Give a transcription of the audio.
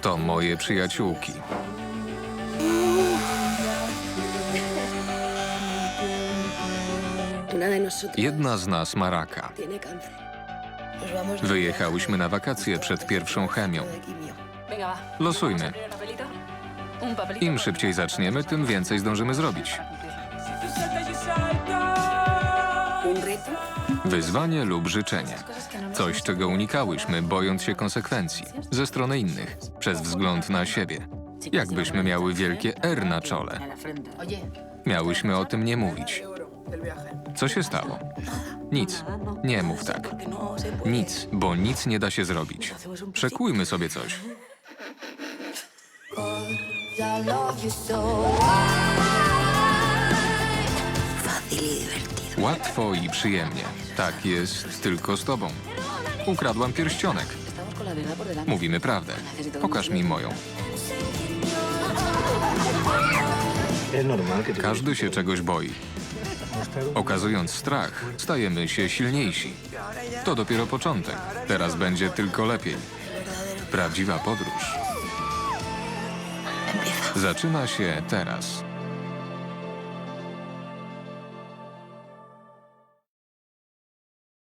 To moje przyjaciółki. Jedna z nas ma raka. Wyjechałyśmy na wakacje przed pierwszą chemią. Losujmy. Im szybciej zaczniemy, tym więcej zdążymy zrobić. Wyzwanie lub życzenie. Coś, czego unikałyśmy, bojąc się konsekwencji ze strony innych, przez wzgląd na siebie. Jakbyśmy miały wielkie R na czole. Miałyśmy o tym nie mówić. Co się stało? Nic. Nie mów tak. Nic, bo nic nie da się zrobić. Przekujmy sobie coś. I love you so. Łatwo i przyjemnie. Tak jest tylko z tobą. Ukradłam pierścionek. Mówimy prawdę. Pokaż mi moją. Każdy się czegoś boi. Okazując strach, stajemy się silniejsi. To dopiero początek. Teraz będzie tylko lepiej. Prawdziwa podróż zaczyna się teraz.